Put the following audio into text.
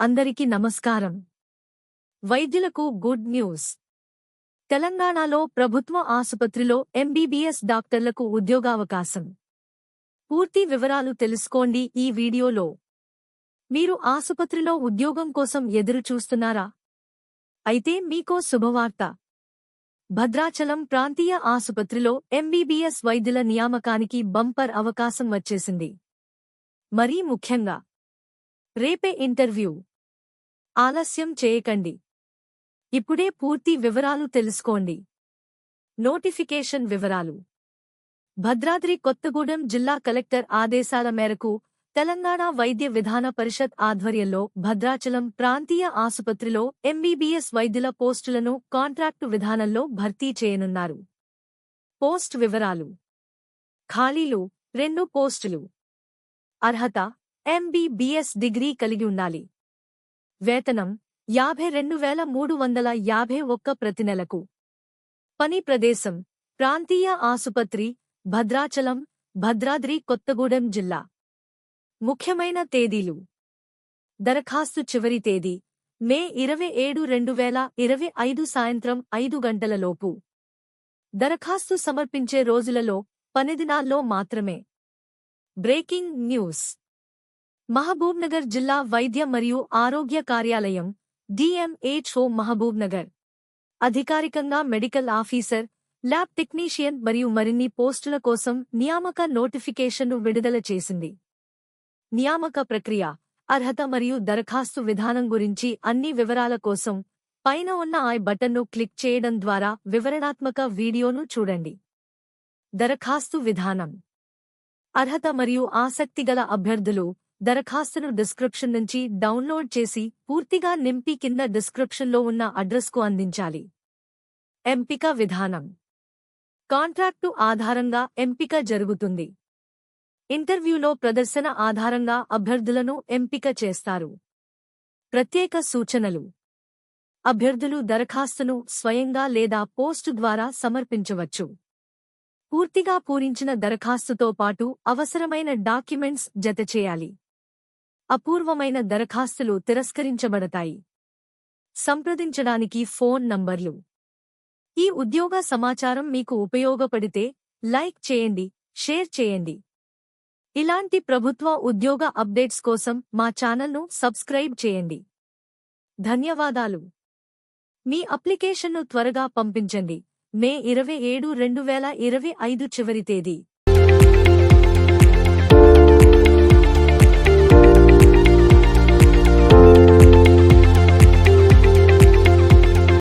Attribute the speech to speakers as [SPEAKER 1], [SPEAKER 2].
[SPEAKER 1] అందరికీ నమస్కారం. వైద్యులకు గుడ్ న్యూస్. తెలంగాణలో ప్రభుత్వ ఆసుపత్రిలో ఎంబీబీఎస్ డాక్టర్లకు ఉద్యోగావకాశం. పూర్తి వివరాలు తెలుసుకోండి ఈ వీడియోలో. మీరు ఆసుపత్రిలో ఉద్యోగం కోసం ఎదురు చూస్తున్నారా? అయితే మీకో శుభవార్త. భద్రాచలం ప్రాంతీయ ఆసుపత్రిలో ఎంబీబీఎస్ వైద్యుల నియామకానికి బంపర్ అవకాశం వచ్చేసింది. మరీ ముఖ్యంగా. రేపే ఇంటర్వ్యూ. ఆలస్యం చేయకండి. ఇప్పుడే పూర్తి వివరాలు తెలుసుకోండి. నోటిఫికేషన్ వివరాలు. భద్రాద్రి కొత్తగూడెం జిల్లా కలెక్టర్ ఆదేశాల మేరకు తెలంగాణ వైద్య విధాన పరిషత్ ఆధ్వర్యంలో భద్రాచలం ప్రాంతీయ ఆసుపత్రిలో ఎంబీబీఎస్ వైద్యుల పోస్టులను కాంట్రాక్టు విధానంలో భర్తీ చేయనున్నారు. పోస్ట్ వివరాలు. ఖాళీలు రెండు పోస్టులు. అర్హత ఎంబీబీఎస్ డిగ్రీ కలిగి ఉండాలి. వేతనం యాభై రెండు వేల మూడు వందల యాభై ఒక్క ప్రతి నెలకు. పని ప్రదేశం ప్రాంతీయ ఆసుపత్రి భద్రాచలం భద్రాద్రి కొత్తగూడెం జిల్లా. ముఖ్యమైన తేదీలు. దరఖాస్తు చివరి తేదీ మే ఇరవై ఏడు రెండు వేల ఇరవై ఐదు సాయంత్రం ఐదు గంటలలోపు దరఖాస్తు సమర్పించే రోజులలో పనిదినాల్లో మాత్రమే. Breaking news. మహబూబ్నగర్ జిల్లా వైద్య మరియు ఆరోగ్య కార్యాలయం డిఎంహెచ్ఓ మహబూబ్నగర్. అధికారికంగా మెడికల్ ఆఫీసర్ ల్యాబ్ టెక్నీషియన్ మరియు మరిన్ని పోస్టుల కోసం నియామక నోటిఫికేషన్ను విడుదల చేసింది. నియామక ప్రక్రియ అర్హత మరియు దరఖాస్తు విధానం గురించి అన్ని వివరాల కోసం పైన ఉన్న ఐ బటన్ను క్లిక్ చేయడం ద్వారా వివరణాత్మక వీడియోను చూడండి. దరఖాస్తు విధానం. అర్హత మరియు ఆసక్తిగల అభ్యర్థులు దరఖాస్తును డిస్క్రిప్షన్ నుంచి డౌన్లోడ్ చేసి పూర్తిగా నింపి కింద డిస్క్రిప్షన్లో ఉన్న అడ్రస్కు అందించాలి. ఎంపిక విధానం. కాంట్రాక్టు ఆధారంగా ఎంపిక జరుగుతుంది. ఇంటర్వ్యూలో ప్రదర్శన ఆధారంగా అభ్యర్థులను ఎంపిక చేస్తారు. ప్రత్యేక సూచనలు. అభ్యర్థులు దరఖాస్తును స్వయంగా లేదా పోస్టు ద్వారా సమర్పించవచ్చు. పూర్తిగా పూరించిన దరఖాస్తుతో పాటు అవసరమైన డాక్యుమెంట్స్ జతచేయాలి అపూర్వమైన దరఖాస్తులు తిరస్కరించబడతాయి. సంప్రదించడానికి ఫోన్ నంబర్లు. ఈ ఉద్యోగ సమాచారం మీకు ఉపయోగపడితే లైక్ చేయండి షేర్ చేయండి. ఇలాంటి ప్రభుత్వ ఉద్యోగ అప్డేట్స్ కోసం మా ఛానల్ను సబ్స్క్రైబ్ చేయండి. ధన్యవాదాలు. మీ అప్లికేషన్ను త్వరగా పంపించండి. మే ఇరవై ఏడు రెండు వేల ఇరవై ఐదు చివరి తేదీ.